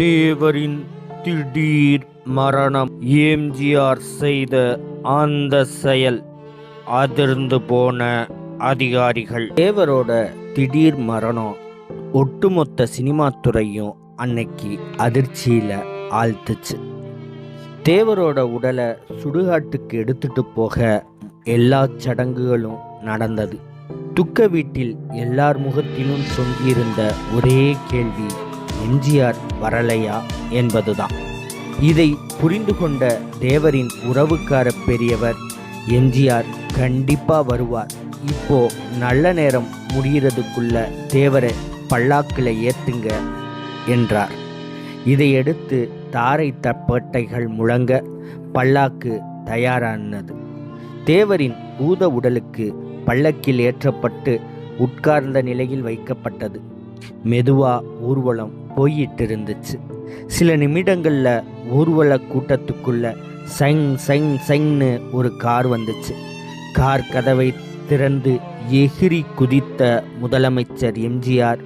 தேவரின் திடீர் மரணம் எம்ஜிஆர் செய்த அந்த செயல் அதிர்ந்து போன அதிகாரிகள். தேவரோட திடீர் மரணம் ஒட்டுமொத்த சினிமா துறையும் அன்னைக்கு அதிர்ச்சியில ஆழ்த்துச்சு. தேவரோட உடலை சுடுகாட்டுக்கு எடுத்துட்டு போக எல்லா சடங்குகளும் நடந்தது. துக்க வீட்டில் எல்லார் முகத்திலும் தொங்கியிருந்த ஒரே கேள்வி எம்ஜிஆர் வரலையா என்பதுதான். இதை புரிந்து கொண்ட தேவரின் உறவுக்கார பெரியவர் எம்ஜிஆர் கண்டிப்பா வருவார். இப்போ நல்ல நேரம் முடிகிறதுக்குள்ள தேவரை பல்லாக்கில் ஏத்துங்க என்றார். இதையடுத்து தாரை தப்பட்டைகள் முழங்க பல்லாக்கு தயாரானது. தேவரின் பூத உடலுக்கு பல்லக்கில் ஏற்றப்பட்டு உட்கார்ந்த நிலையில் வைக்கப்பட்டது. மெதுவா ஊர்வலம் போயிட்டிருந்துச்சு. சில நிமிடங்களில் ஊர்வல கூட்டத்துக்குள்ள சைங் சைங் சைங்னு ஒரு கார் வந்துச்சு. கார் கதவை திறந்து எகிரி குதித்த முதலமைச்சர் எம்ஜிஆர்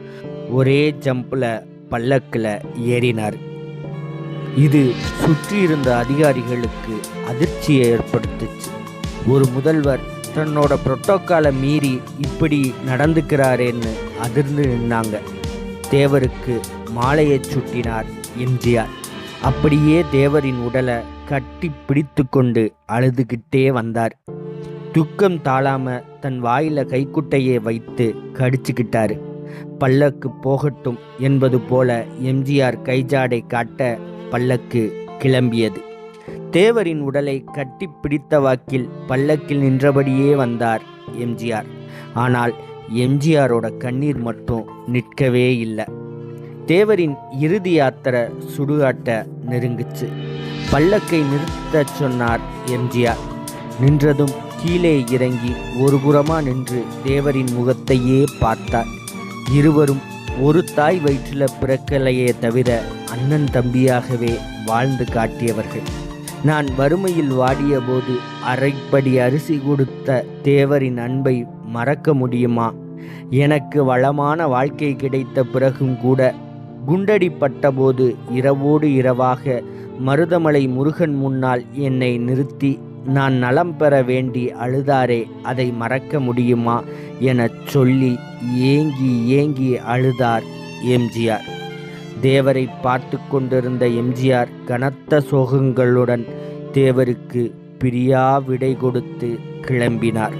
ஒரே ஜம்பில் பல்லக்கில் ஏறினார். இது சுற்றியிருந்த அதிகாரிகளுக்கு அதிர்ச்சியை ஏற்படுத்துச்சு. ஒரு முதல்வர் தன்னோட புரோட்டோக்காலை மீறி இப்படி நடந்துக்கிறாரேன்னு அதிர்ந்து நின்னாங்க. தேவருக்கு மாலையைச் சுட்டினார் எம்ஜிஆர். அப்படியே தேவரின் உடலை கட்டி பிடித்து கொண்டு அழுதுகிட்டே வந்தார். துக்கம் தாழாம தன் வாயில கைக்குட்டையை வைத்து கடிச்சுக்கிட்டாரு. பல்லக்கு போகட்டும் என்பது போல எம்ஜிஆர் கைஜாடை காட்ட பல்லக்கு கிளம்பியது. தேவரின் உடலை கட்டி பிடித்த வாக்கில் பல்லக்கில் நின்றபடியே வந்தார் எம்ஜிஆர். ஆனால் எம்ஜிஆரோட கண்ணீர் மட்டும் நிற்கவே இல்லை. தேவரின் இறுதி யாத்திர சுடுகாட்ட நெருங்குச்சு. பல்லக்கை நிறுத்தச் சொன்னார் எம்ஜிஆர். நின்றதும் கீழே இறங்கி ஒருபுறமா நின்று தேவரின் முகத்தையே பார்த்தார். இருவரும் ஒரு தாய் வயிற்றில் பிறக்கலையே தவிர அண்ணன் தம்பியாகவே வாழ்ந்து காட்டியவர்கள். நான் வறுமையில் வாடிய போது அரைப்படி அரிசி கொடுத்த தேவரின் அன்பை மறக்க முடியுமா? எனக்கு வளமான வாழ்க்கை கிடைத்த பிறகும் கூட குண்டடிப்பட்ட போது இரவோடு இரவாக மருதமலை முருகன் முன்னால் என்னை நிறுத்தி நான் நலம் பெற வேண்டி அழுதாரே அதை மறக்க முடியுமா? எனச் சொல்லி ஏங்கி ஏங்கி அழுதார் எம்ஜிஆர். தேவரை பார்த்து கொண்டிருந்த எம்ஜிஆர் கனத்த சோகங்களுடன் தேவருக்கு பிரியா விடை கொடுத்து கிளம்பினார்.